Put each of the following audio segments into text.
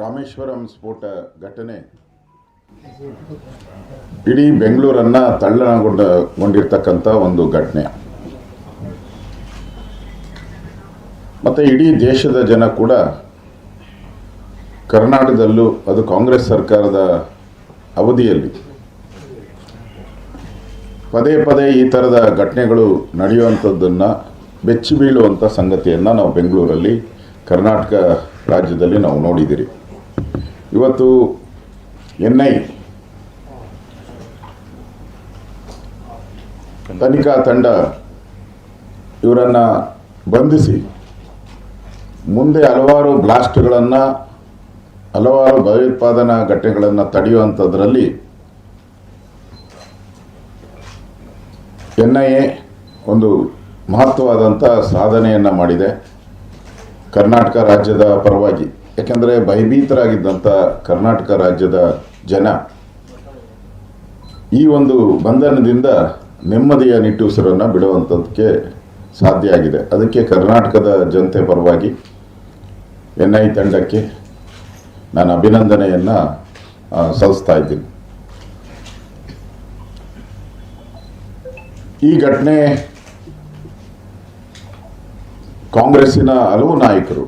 ರಾಮೇಶ್ವರಂ ಸ್ಫೋಟ ಘಟನೆ. ಇಡೀ ಬೆಂಗಳೂರನ್ನು ತಲ್ಲಣಗೊಂಡಗೊಂಡಿರ್ತಕ್ಕಂಥ ಒಂದು ಘಟನೆ. ಮತ್ತು ಇಡೀ ದೇಶದ ಜನ ಕೂಡ ಕರ್ನಾಟಕದಲ್ಲೂ ಅದು ಕಾಂಗ್ರೆಸ್ ಸರ್ಕಾರದ ಅವಧಿಯಲ್ಲಿ. ಪದೇ ಪದೇ ಈ ಥರದ ಘಟನೆಗಳು ನಡೆಯುವಂಥದ್ದನ್ನು ಬೆಚ್ಚಿ ಬೀಳುವಂಥ ಸಂಗತಿಯನ್ನು ನಾವು ಬೆಂಗಳೂರಲ್ಲಿ ಕರ್ನಾಟಕ ರಾಜ್ಯದಲ್ಲಿ ನಾವು ನೋಡಿದ್ದೀರಿ. ಇವತ್ತು ಎನ್ ಐ ತನಿಖಾ ತಂಡ ಇವರನ್ನು ಬಂಧಿಸಿ ಮುಂದೆ ಹಲವಾರು ಬ್ಲಾಸ್ಟ್ಗಳನ್ನು, ಹಲವಾರು ಭಯೋತ್ಪಾದನಾ ಘಟನೆಗಳನ್ನು ತಡೆಯುವಂಥದ್ರಲ್ಲಿ ಎನ್ ಐ ಎ ಒಂದು ಮಹತ್ವವಾದಂಥ ಸಾಧನೆಯನ್ನು ಮಾಡಿದೆ. ಕರ್ನಾಟಕ ರಾಜ್ಯದ ಪರವಾಗಿ. ಯಾಕೆಂದರೆ ಭಯಭೀತರಾಗಿದ್ದಂಥ ಕರ್ನಾಟಕ ರಾಜ್ಯದ ಜನ ಈ ಒಂದು ಬಂಧನದಿಂದ ನೆಮ್ಮದಿಯ ನಿಟ್ಟುಸಿರನ್ನು ಬಿಡುವಂಥದ್ದಕ್ಕೆ ಸಾಧ್ಯ ಆಗಿದೆ. ಅದಕ್ಕೆ ಕರ್ನಾಟಕದ ಜನತೆ ಪರವಾಗಿ ಎನ್ ಐ ತಂಡಕ್ಕೆ ನಾನು ಅಭಿನಂದನೆಯನ್ನು ಸಲ್ಲಿಸ್ತಾ ಇದ್ದೀನಿ. ಈ ಘಟನೆ ಕಾಂಗ್ರೆಸ್ಸಿನ ಹಲವು ನಾಯಕರು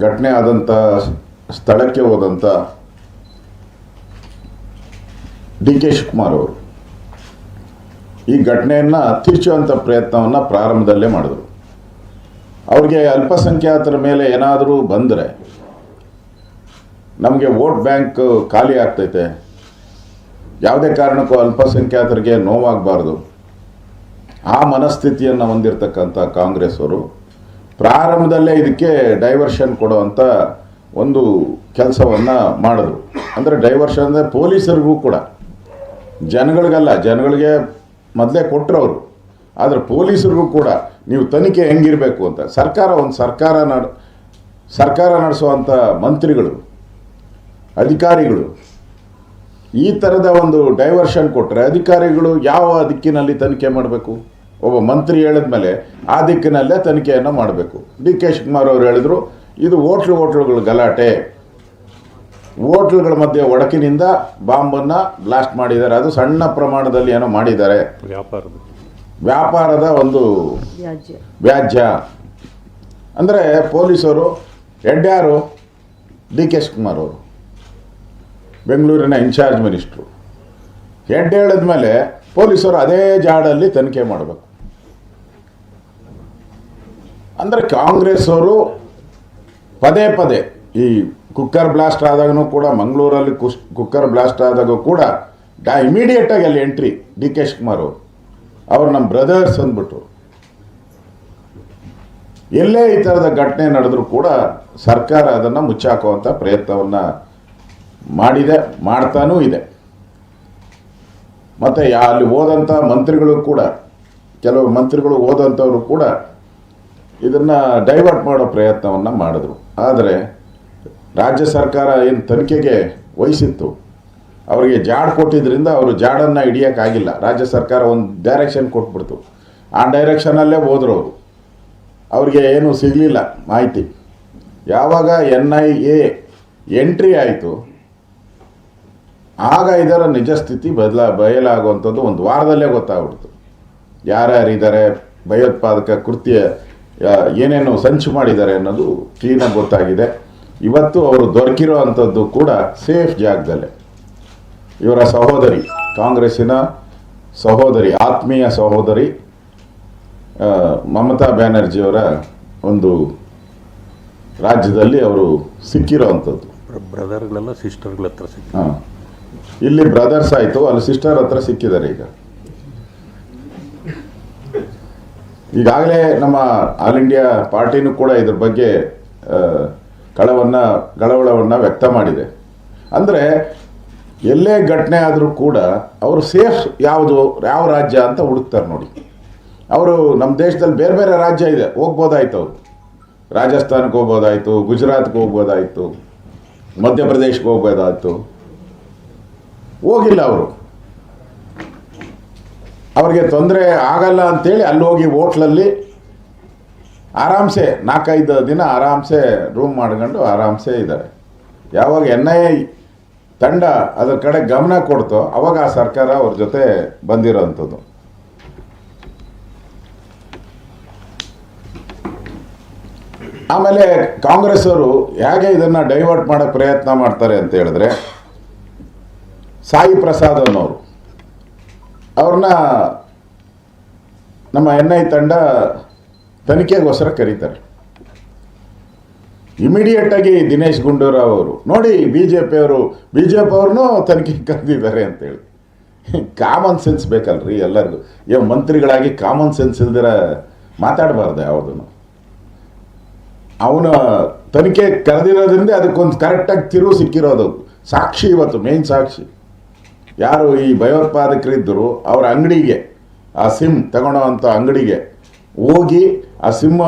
ಘಟನೆ ಆದಂಥ ಸ್ಥಳಕ್ಕೆ ಹೋದಂಥ ಡಿ ಕೆ ಶಿವಕುಮಾರ್ ಅವರು ಈ ಘಟನೆಯನ್ನು ತಿರುಚುವಂಥ ಪ್ರಯತ್ನವನ್ನು ಪ್ರಾರಂಭದಲ್ಲೇ ಮಾಡಿದರು. ಅವ್ರಿಗೆ ಅಲ್ಪಸಂಖ್ಯಾತರ ಮೇಲೆ ಏನಾದರೂ ಬಂದರೆ ನಮಗೆ ವೋಟ್ ಬ್ಯಾಂಕ್ ಖಾಲಿ ಆಗ್ತೈತೆ. ಯಾವುದೇ ಕಾರಣಕ್ಕೂ ಅಲ್ಪಸಂಖ್ಯಾತರಿಗೆ ನೋವಾಗಬಾರ್ದು. ಆ ಮನಸ್ಥಿತಿಯನ್ನು ಹೊಂದಿರತಕ್ಕಂಥ ಕಾಂಗ್ರೆಸ್ ಅವರು ಪ್ರಾರಂಭದಲ್ಲೇ ಇದಕ್ಕೆ ಡೈವರ್ಷನ್ ಕೊಡುವಂಥ ಒಂದು ಕೆಲಸವನ್ನು ಮಾಡಿದ್ರು. ಅಂದರೆ ಡೈವರ್ಷನ್ ಅಂದರೆ ಪೊಲೀಸರಿಗೂ ಕೂಡ. ಜನಗಳಿಗಲ್ಲ, ಜನಗಳಿಗೆ ಮೊದಲೇ ಕೊಟ್ಟರು ಅವರು. ಆದರೆ ಪೊಲೀಸರಿಗೂ ಕೂಡ ನೀವು ತನಿಖೆ ಹೆಂಗಿರಬೇಕು ಅಂತ. ಸರ್ಕಾರ ಒಂದು ಸರ್ಕಾರ ನಡ್, ಸರ್ಕಾರ ನಡೆಸುವಂಥ ಮಂತ್ರಿಗಳು, ಅಧಿಕಾರಿಗಳು, ಈ ಥರದ ಒಂದು ಡೈವರ್ಷನ್ ಕೊಟ್ಟರೆ ಅಧಿಕಾರಿಗಳು ಯಾವ ದಿಕ್ಕಿನಲ್ಲಿ ತನಿಖೆ ಮಾಡಬೇಕು? ಒಬ್ಬ ಮಂತ್ರಿ ಹೇಳಿದ್ಮೇಲೆ ಆ ದಿಕ್ಕಿನಲ್ಲೇ ತನಿಖೆಯನ್ನು ಮಾಡಬೇಕು. ಡಿ ಕೆ ಶಿವಕುಮಾರ್ ಅವರು ಹೇಳಿದರು ಇದು ಹೋಟ್ಲು ಹೋಟ್ಲುಗಳ ಗಲಾಟೆ. ಹೋಟ್ಲುಗಳ ಮಧ್ಯೆ ಒಡಕಿನಿಂದ ಬಾಂಬನ್ನು ಬ್ಲಾಸ್ಟ್ ಮಾಡಿದ್ದಾರೆ. ಅದು ಸಣ್ಣ ಪ್ರಮಾಣದಲ್ಲಿ ಏನೋ ಮಾಡಿದ್ದಾರೆ. ವ್ಯಾಪಾರದ. ವ್ಯಾಪಾರದ ಒಂದು ವ್ಯಾಜ್ಯ. ವ್ಯಾಜ್ಯ. ಅಂದರೆ ಪೊಲೀಸರು ಎಡ್ಯಾರು ಡಿ ಕೆ ಶಿವಕುಮಾರ್ ಅವರು ಬೆಂಗಳೂರಿನ ಇನ್ಚಾರ್ಜ್ ಮಿನಿಸ್ಟ್ರು ಹೆಡ್ ಹೇಳಿದ್ಮೇಲೆ ಪೊಲೀಸರು ಅದೇ ಜಾಡಲ್ಲಿ ತನಿಖೆ ಮಾಡಬೇಕು. ಅಂದರೆ ಕಾಂಗ್ರೆಸ್ ಅವರು ಪದೇ ಪದೇ ಈ ಕುಕ್ಕರ್ ಬ್ಲಾಸ್ಟ್ ಆದಾಗೂ ಕೂಡ ಮಂಗಳೂರಲ್ಲಿ ಕುಸ್ ಕುಕ್ಕರ್ ಬ್ಲಾಸ್ಟ್ ಆದಾಗ ಕೂಡ ಡಾ ಇಮಿಡಿಯೇಟಾಗಿ ಅಲ್ಲಿ ಎಂಟ್ರಿ ಡಿ ಕೆ ಶಿವಕುಮಾರ್ ಅವರು. ಅವ್ರು ನಮ್ಮ ಬ್ರದರ್ಸ್ ಅಂದ್ಬಿಟ್ಟು. ಎಲ್ಲೇ ಈ ಥರದ ಘಟನೆ ನಡೆದರೂ ಕೂಡ ಸರ್ಕಾರ ಅದನ್ನು ಮುಚ್ಚಾಕುವಂಥ ಪ್ರಯತ್ನವನ್ನು ಮಾಡಿದೆ, ಮಾಡ್ತಾನೂ ಇದೆ. ಮತ್ತು ಅಲ್ಲಿ ಹೋದಂಥ ಮಂತ್ರಿಗಳು ಕೂಡ, ಕೆಲವು ಮಂತ್ರಿಗಳು ಹೋದಂಥವ್ರು ಕೂಡ ಇದನ್ನು ಡೈವರ್ಟ್ ಮಾಡೋ ಪ್ರಯತ್ನವನ್ನು ಮಾಡಿದ್ರು. ಆದರೆ ರಾಜ್ಯ ಸರ್ಕಾರ ಏನು ತನಿಖೆಗೆ ವಹಿಸಿತ್ತು? ಅವರಿಗೆ ಜಾಡ್ ಕೊಟ್ಟಿದ್ದರಿಂದ ಅವರು ಜಾಡನ್ನು ಹಿಡಿಯೋಕ್ಕಾಗಿಲ್ಲ. ರಾಜ್ಯ ಸರ್ಕಾರ ಒಂದು ಡೈರೆಕ್ಷನ್ ಕೊಟ್ಬಿಡ್ತು. ಆ ಡೈರೆಕ್ಷನಲ್ಲೇ ಹೋದರು ಅವರು. ಅವ್ರಿಗೆ ಏನು ಸಿಗಲಿಲ್ಲ ಮಾಹಿತಿ. ಯಾವಾಗ ಎನ್ ಐ ಎ ಎಂಟ್ರಿ ಆಯಿತು, ಆಗ ಇದರ ನಿಜ ಸ್ಥಿತಿ ಬದಲ, ಬಯಲಾಗುವಂಥದ್ದು ಒಂದು ವಾರದಲ್ಲೇ ಗೊತ್ತಾಗ್ಬಿಡ್ತು. ಯಾರ್ಯಾರಿದ್ದಾರೆ? ಭಯೋತ್ಪಾದಕ ಕೃತ್ಯ ಏನೇನು ಸಂಚು ಮಾಡಿದ್ದಾರೆ ಅನ್ನೋದು ಕ್ಲೀನಾಗಿ ಗೊತ್ತಾಗಿದೆ. ಇವತ್ತು ಅವರು ದೊರಕಿರೋ ಅಂಥದ್ದು ಕೂಡ ಸೇಫ್ ಜಾಗದಲ್ಲೇ. ಇವರ ಸಹೋದರಿ ಕಾಂಗ್ರೆಸ್ಸಿನ ಸಹೋದರಿ ಆತ್ಮೀಯ ಸಹೋದರಿ ಮಮತಾ ಬ್ಯಾನರ್ಜಿಯವರ ಒಂದು ರಾಜ್ಯದಲ್ಲಿ ಅವರು ಸಿಕ್ಕಿರೋ ಅಂಥದ್ದು. ಬ್ರದರ್ಗಳೆಲ್ಲ ಸಿಸ್ಟರ್ಗಳ ಹತ್ರ ಸಿಕ್ಕಿ ಹಾಂ. ಇಲ್ಲಿ ಬ್ರದರ್ಸ್ ಆಯಿತು ಅಲ್ಲಿ ಸಿಸ್ಟರ್ ಹತ್ರ ಸಿಕ್ಕಿದ್ದಾರೆ ಈಗ. ಈಗಾಗಲೇ ನಮ್ಮ ಆಲ್ ಇಂಡಿಯಾ ಪಾರ್ಟಿನೂ ಕೂಡ ಇದ್ರ ಬಗ್ಗೆ ಕಳವನ್ನು, ಕಳವಳವನ್ನು ವ್ಯಕ್ತ ಮಾಡಿದೆ. ಅಂದರೆ, ಎಲ್ಲೇ ಘಟನೆ ಆದರೂ ಕೂಡ ಅವರು ಸೇಫ್ ಯಾವುದು, ಯಾವ ರಾಜ್ಯ ಅಂತ ಹುಡುಕ್ತಾರೆ ನೋಡಿ. ಅವರು ನಮ್ಮ ದೇಶದಲ್ಲಿ ಬೇರೆ ಬೇರೆ ರಾಜ್ಯ ಇದೆ, ಹೋಗ್ಬೋದಾಯ್ತು ಅವರು. ರಾಜಸ್ಥಾನಕ್ಕೆ ಹೋಗ್ಬೋದಾಯಿತು, ಗುಜರಾತ್ಗೆ ಹೋಗ್ಬೋದಾಯ್ತು, ಮಧ್ಯಪ್ರದೇಶಕ್ಕೆ ಹೋಗ್ಬೋದಾಯಿತು. ಹೋಗಿಲ್ಲ ಅವರು. ಅವ್ರಿಗೆ ತೊಂದರೆ ಆಗಲ್ಲ ಅಂತೇಳಿ ಅಲ್ಲಿ ಹೋಗಿ ಹೋಟ್ಲಲ್ಲಿ ಆರಾಮ್ಸೆ, ನಾಲ್ಕೈದು ದಿನ ಆರಾಮ್ಸೆ ರೂಮ್ ಮಾಡ್ಕೊಂಡು ಆರಾಮ್ಸೆ ಇದ್ದಾರೆ. ಯಾವಾಗ ಎನ್ ಐ ಎ ತಂಡ ಅದರ ಕಡೆ ಗಮನ ಕೊಡ್ತೋ ಅವಾಗ ಆ ಸರ್ಕಾರ ಅವ್ರ ಜೊತೆ ಬಂದಿರೋಂಥದ್ದು. ಆಮೇಲೆ ಕಾಂಗ್ರೆಸ್ ಅವರು ಹೇಗೆ ಇದನ್ನು ಡೈವರ್ಟ್ ಮಾಡೋಕ್ಕೆ ಪ್ರಯತ್ನ ಮಾಡ್ತಾರೆ ಅಂತ ಹೇಳಿದ್ರೆ ಸಾಯಿ ಪ್ರಸಾದ್ ಅನ್ನೋರು. ಅವ್ರನ್ನ ನಮ್ಮ ಎನ್ ಐ ತಂಡ ತನಿಖೆಗೋಸ್ಕರ ಕರೀತಾರೆ. ಇಮಿಡಿಯೇಟ್ ಆಗಿ ದಿನೇಶ್ ಗುಂಡೂರಾವ್ ಅವರು, ನೋಡಿ ಬಿ ಜೆ ಪಿಯವರು ಬಿ ಜೆ ಪಿ ಅವ್ರನ್ನೂ ತನಿಖೆಗೆ ಕರೆದಿದ್ದಾರೆ ಅಂತೇಳಿ. ಕಾಮನ್ ಸೆನ್ಸ್ ಬೇಕಲ್ರಿ ಎಲ್ಲರಿಗೂ. ಏನು ಮಂತ್ರಿಗಳಾಗಿ ಕಾಮನ್ ಸೆನ್ಸ್ ಇಲ್ದಿರ ಮಾತಾಡಬಾರ್ದು ಯಾವುದನ್ನು. ಅವನ ತನಿಖೆ ಕರೆದಿರೋದ್ರಿಂದ ಅದಕ್ಕೊಂದು ಕರೆಕ್ಟಾಗಿ ತಿರುವು ಸಿಕ್ಕಿರೋದು. ಸಾಕ್ಷಿ ಇವತ್ತು ಮೇನ್ ಸಾಕ್ಷಿ. ಯಾರು ಈ ಭಯೋತ್ಪಾದಕರಿದ್ದರು ಅವರ ಅಂಗಡಿಗೆ, ಆ ಸಿಮ್ ತಗೊಳ್ಳೋವಂಥ ಅಂಗಡಿಗೆ ಹೋಗಿ ಆ ಸಿಮ್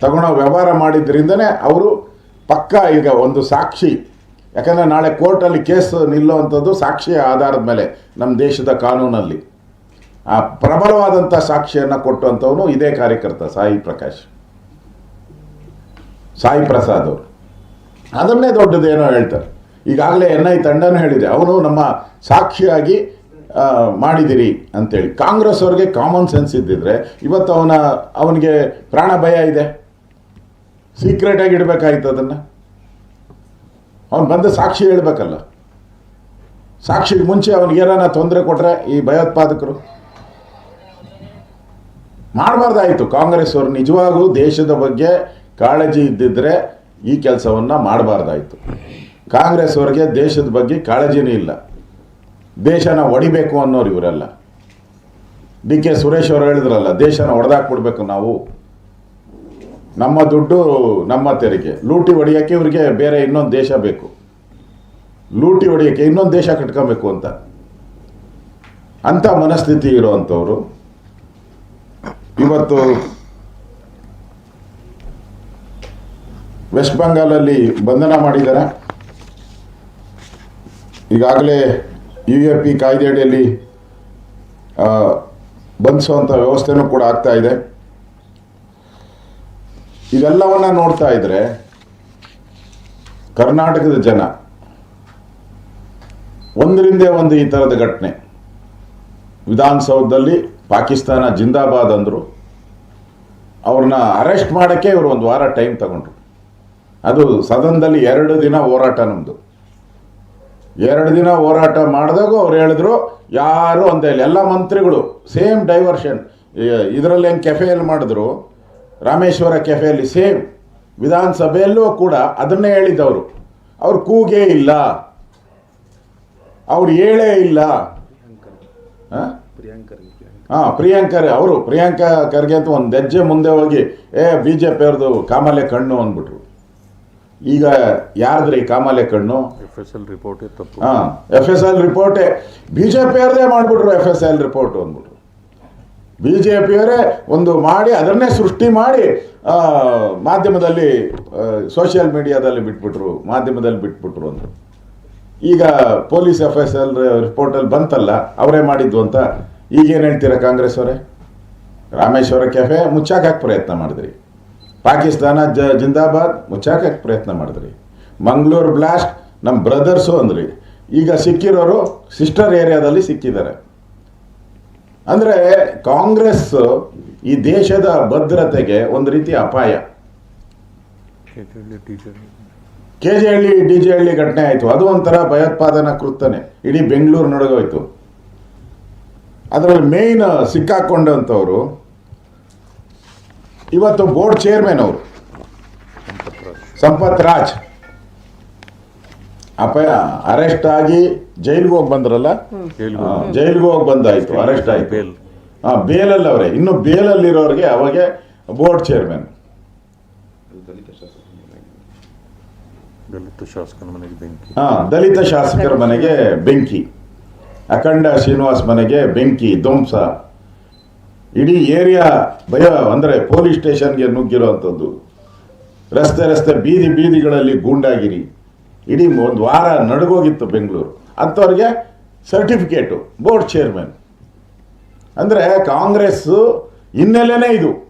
ತಗೊಳ್ಳೋ ವ್ಯವಹಾರ ಮಾಡಿದ್ರಿಂದನೇ ಅವರು ಪಕ್ಕ ಈಗ ಒಂದು ಸಾಕ್ಷಿ. ಯಾಕಂದರೆ ನಾಳೆ ಕೋರ್ಟಲ್ಲಿ ಕೇಸ್ ನಿಲ್ಲುವಂಥದ್ದು ಸಾಕ್ಷಿಯ ಆಧಾರದ ಮೇಲೆ ನಮ್ಮ ದೇಶದ ಕಾನೂನಲ್ಲಿ. ಆ ಪ್ರಬಲವಾದಂಥ ಸಾಕ್ಷಿಯನ್ನು ಕೊಟ್ಟುವಂಥವನು ಇದೇ ಕಾರ್ಯಕರ್ತ ಸಾಯಿ ಪ್ರಕಾಶ್. ಸಾಯಿ ಪ್ರಸಾದ್ ಅವರು. ಅದನ್ನೇ ದೊಡ್ಡದೇನೋ ಹೇಳ್ತಾರೆ. ಈಗಾಗಲೇ ಎನ್ ಐ ತಂಡನೂ ಹೇಳಿದೆ, ಅವನು ನಮ್ಮ ಸಾಕ್ಷಿಯಾಗಿ ಮಾಡಿದಿರಿ ಅಂತೇಳಿ. ಕಾಂಗ್ರೆಸ್ ಅವ್ರಿಗೆ ಕಾಮನ್ ಸೆನ್ಸ್ ಇದ್ದಿದ್ರೆ ಇವತ್ತು ಅವನ, ಅವನಿಗೆ ಪ್ರಾಣ ಭಯ ಇದೆ. ಸೀಕ್ರೆಟಾಗಿ ಇಡಬೇಕಾಯ್ತು ಅದನ್ನು. ಅವನು ಬಂದು ಸಾಕ್ಷಿ ಹೇಳಬೇಕಲ್ಲ. ಸಾಕ್ಷಿಗೆ ಮುಂಚೆ ಅವನಿಗೆ ಏನಾರ ತೊಂದರೆ ಕೊಟ್ಟರೆ ಈ ಭಯೋತ್ಪಾದಕರು. ಮಾಡಬಾರ್ದಾಯಿತು. ಕಾಂಗ್ರೆಸ್ ಅವರು ನಿಜವಾಗೂ ದೇಶದ ಬಗ್ಗೆ ಕಾಳಜಿ ಇದ್ದಿದ್ರೆ ಈ ಕೆಲಸವನ್ನು ಮಾಡಬಾರ್ದಾಯಿತು. ಕಾಂಗ್ರೆಸ್ ಅವರಿಗೆ ದೇಶದ ಬಗ್ಗೆ ಕಾಳಜಿನೇ ಇಲ್ಲ. ದೇಶನ ಒಡಿಬೇಕು ಅನ್ನೋರು ಇವರೆಲ್ಲ. ಡಿ ಕೆ ಸುರೇಶ್ ಅವರು ಹೇಳಿದ್ರಲ್ಲ, ದೇಶನ ಹೊಡೆದಾಕ್ಬಿಡ್ಬೇಕು ನಾವು. ನಮ್ಮ ದುಡ್ಡು ನಮ್ಮ ತೆರಿಗೆ. ಲೂಟಿ ಹೊಡಿಯೋಕ್ಕೆ ಇವರಿಗೆ ಬೇರೆ ಇನ್ನೊಂದು ದೇಶ ಬೇಕು. ಲೂಟಿ ಹೊಡಿಯೋಕ್ಕೆ ಇನ್ನೊಂದು ದೇಶ ಕಟ್ಕೊಬೇಕು ಅಂತ. ಅಂಥ ಮನಸ್ಥಿತಿ ಇರುವಂಥವ್ರು. ಇವತ್ತು ವೆಸ್ಟ್ ಬಂಗಾಲಲ್ಲಿ ಬಂಧನ ಮಾಡಿದ್ದಾರೆ ಈಗಾಗಲೇ ಯು ಎ ಪಿ ಕಾಯ್ದೆಯಡಿಯಲ್ಲಿ ಬಂಧಿಸುವಂಥ ವ್ಯವಸ್ಥೆನೂ ಕೂಡ ಆಗ್ತಾ ಇದೆ. ಇದೆಲ್ಲವನ್ನ ನೋಡ್ತಾ ಇದ್ರೆ ಕರ್ನಾಟಕದ ಜನ ಒಂದರಿಂದ ಒಂದು ಈ ಥರದ ಘಟನೆ. ವಿಧಾನಸೌಧದಲ್ಲಿ ಪಾಕಿಸ್ತಾನ ಜಿಂದಾಬಾದ್ ಅಂದರು, ಅವ್ರನ್ನ ಅರೆಸ್ಟ್ ಮಾಡೋಕ್ಕೆ ಇವರು ಒಂದು ವಾರ ಟೈಮ್ ತಗೊಂಡ್ರು. ಅದು ಸದನದಲ್ಲಿ ಎರಡು ದಿನ ಹೋರಾಟ ನಮ್ಮದು ಎರಡು ದಿನ ಹೋರಾಟ ಮಾಡಿದಾಗ ಅವ್ರು ಹೇಳಿದ್ರು, ಯಾರು ಅಂತ ಇಲ್ಲ. ಎಲ್ಲ ಮಂತ್ರಿಗಳು ಸೇಮ್ ಡೈವರ್ಷನ್ ಇದರಲ್ಲಿ ಹೆಂಗೆ ಕೆಫೆಯಲ್ಲಿ ಮಾಡಿದ್ರು, ರಾಮೇಶ್ವರ ಕೆಫೆಯಲ್ಲಿ ಸೇಮ್ ವಿಧಾನಸಭೆಯಲ್ಲೂ ಕೂಡ ಅದನ್ನೇ ಹೇಳಿದ್ದವರು. ಅವ್ರು ಕೂಗೇ ಇಲ್ಲ. ಅವ್ರು ಹೇಳೇ ಇಲ್ಲ. ಹಾಂ? ಹಾಂ, ಪ್ರಿಯಾಂಕರ್, ಅವರು ಪ್ರಿಯಾಂಕಾ ಖರ್ಗೆ ಅಂತ ಒಂದು ಹೆಜ್ಜೆ ಮುಂದೆ ಹೋಗಿ, ಏ ಬಿ ಜೆ ಪಿಯವ್ರದ್ದು ಕಾಮಾಲೆ ಕಣ್ಣು ಅಂದ್ಬಿಟ್ರು. ಈಗ ಯಾರ್ದ್ರಿ ಕಾಮಾಲೆ ಕಣ್ಣು? ಎಫ್ ಎಸ್ ಎಲ್ ರಿಪೋರ್ಟ್ ಹಾಂ ಎಫ್ ಎಸ್ ಎಲ್ ರಿಪೋರ್ಟೇ ಬಿ ಜೆ ಪಿಯವ್ರದೇ ಮಾಡಿಬಿಟ್ರು ಎಫ್ ಎಸ್ ಎಲ್ ರಿಪೋರ್ಟ್ ಅಂದ್ಬಿಟ್ರು. ಬಿ ಜೆ ಪಿಯವರೇ ಒಂದು ಮಾಡಿ ಅದನ್ನೇ ಸೃಷ್ಟಿ ಮಾಡಿ ಮಾಧ್ಯಮದಲ್ಲಿ ಸೋಷಿಯಲ್ ಮೀಡಿಯಾದಲ್ಲಿ ಬಿಟ್ಬಿಟ್ರು ಮಾಧ್ಯಮದಲ್ಲಿ ಬಿಟ್ಬಿಟ್ರು ಅಂದರು ಈಗ ಪೊಲೀಸ್ ಎಫ್ ಎಸ್ ಎಲ್ ರಿಪೋರ್ಟಲ್ಲಿ ಬಂತಲ್ಲ ಅವರೇ ಮಾಡಿದ್ದು ಅಂತ. ಈಗೇನು ಹೇಳ್ತೀರಾ ಕಾಂಗ್ರೆಸ್ ಅವರೇ ರಾಮೇಶ್ವರ ಕೆಫೆ ಮುಚ್ಚಾಕಕ್ಕೆ ಪ್ರಯತ್ನ ಮಾಡಿದ್ರಿ. ಪಾಕಿಸ್ತಾನ ಜ ಜಿಂದಾಬಾದ್ ಮುಚ್ಚಾಕ ಪ್ರಯತ್ನ ಮಾಡಿದ್ರಿ. ಮಂಗಳೂರು ಬ್ಲಾಸ್ಟ್ ನಮ್ಮ ಬ್ರದರ್ಸು ಅಂದ್ರಿ. ಈಗ ಸಿಕ್ಕಿರೋರು ಸಿಸ್ಟರ್ ಏರಿಯಾದಲ್ಲಿ ಸಿಕ್ಕಿದ್ದಾರೆ. ಅಂದರೆ ಕಾಂಗ್ರೆಸ್ ಈ ದೇಶದ ಭದ್ರತೆಗೆ ಒಂದು ರೀತಿಯ ಅಪಾಯ. K J Halli D J Halli ಘಟನೆ ಆಯಿತು. ಅದು ಒಂಥರ ಭಯೋತ್ಪಾದನಾ ಕೃತ್ಯನೆ ಇಡೀ ಬೆಂಗಳೂರು ನಡಗೋಯ್ತು. ಅದರಲ್ಲಿ ಮೇಯ್ನ್ ಸಿಕ್ಕಾಕೊಂಡಂಥವ್ರು ಇವತ್ತು ಬೋರ್ಡ್ ಚೇರ್ಮನ್ ಅವರು. ಸಂಪತ್ ರಾಜ್. ಅಪ ಅರೆಸ್ಟ್ ಆಗಿ ಜೈಲಿಗೆ ಹೋಗಿ ಬಂದ್ರಲ್ಲ? ಜೈಲ್ಗೆ ಹೋಗಿ. ಬಂದಾಯ್ತು ಅರೆಸ್ಟ್ ಆಯ್ತು. ಹಾ ಬೇಲಲ್ಲಿ ಅವರೇ ಇನ್ನು ಬೇಲಲ್ಲಿರೋರಿಗೆ ಅವಾಗೆ ಬೋರ್ಡ್ ಚೇರ್ಮನ್. ದಲಿತ ಶಾಸಕನ ಮನೆಗೆ ಬೆಂಕಿ. ಹಾ ದಲಿತ ಶಾಸಕರ ಮನೆಗೆ ಬೆಂಕಿ. ಅಖಂಡ ಶ್ರೀನಿವಾಸ್ ಮನೆಗೆ ಬೆಂಕಿ ಧ್ವಂಸ. ಇಡೀ ಏರಿಯಾ ಭಯ ಅಂದರೆ ಪೊಲೀಸ್ ಸ್ಟೇಷನ್ಗೆ ನುಗ್ಗಿರುವಂಥದ್ದು. ರಸ್ತೆ ರಸ್ತೆ ಬೀದಿ ಬೀದಿಗಳಲ್ಲಿ ಗೂಂಡಾಗಿರಿ. ಇಡೀ ಒಂದು ವಾರ ನಡಗೋಗಿತ್ತು ಬೆಂಗಳೂರು. ಅಂಥವ್ರಿಗೆ ಸರ್ಟಿಫಿಕೇಟು, ಬೋರ್ಡ್ ಚೇರ್ಮನ್. ಅಂದರೆ ಕಾಂಗ್ರೆಸ್ಸು ಹಿನ್ನೆಲೆನೇ ಇದು.